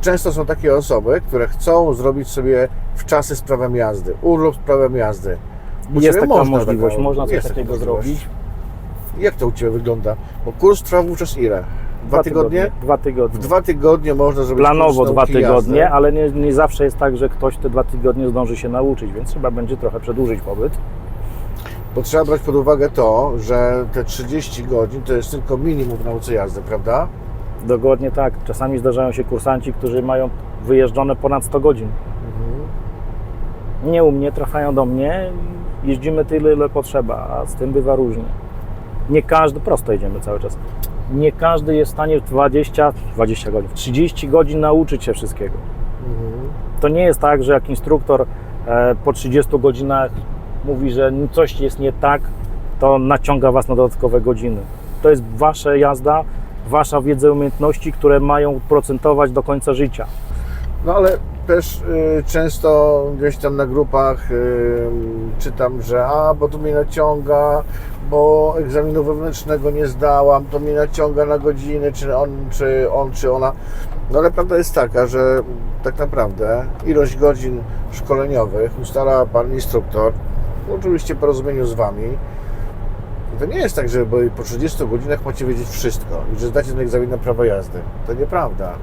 często są takie osoby, które chcą zrobić sobie wczasy z prawem jazdy, urlop z prawem jazdy. U Jest taka można możliwość, taka- można coś takiego zrobić. Jak to u Ciebie wygląda? Bo kurs trwa wówczas ile? Dwa, tygodnie? Dwa tygodnie. W dwa tygodnie można zrobić Planowo dwa tygodnie, jazdy. ale nie, nie zawsze jest tak, że ktoś te dwa tygodnie zdąży się nauczyć, więc trzeba będzie trochę przedłużyć pobyt. Bo trzeba brać pod uwagę to, że te 30 godzin to jest tylko minimum w nauce jazdy, prawda? Dokładnie tak. Czasami zdarzają się kursanci, którzy mają wyjeżdżone ponad 100 godzin. Nie u mnie, trafiają do mnie, jeździmy tyle, ile potrzeba, a z tym bywa różnie. Nie każdy, prosto jedziemy cały czas. Nie każdy jest w stanie w 20, 20 godzin, w 30 godzin nauczyć się wszystkiego. To nie jest tak, że jak instruktor e, po 30 godzinach mówi, że coś jest nie tak, to naciąga Was na dodatkowe godziny. To jest Wasza jazda, Wasza wiedza umiejętności, które mają procentować do końca życia. No ale też y, często gdzieś tam na grupach y, czytam, że a, bo tu mnie naciąga, bo egzaminu wewnętrznego nie zdałam, to mnie naciąga na godziny, czy on, czy on, czy ona. No ale prawda jest taka, że tak naprawdę ilość godzin szkoleniowych ustala pan instruktor, oczywiście w porozumieniu z Wami. To nie jest tak, że po 30 godzinach macie wiedzieć wszystko i że zdacie ten egzamin na prawo jazdy. To nieprawda.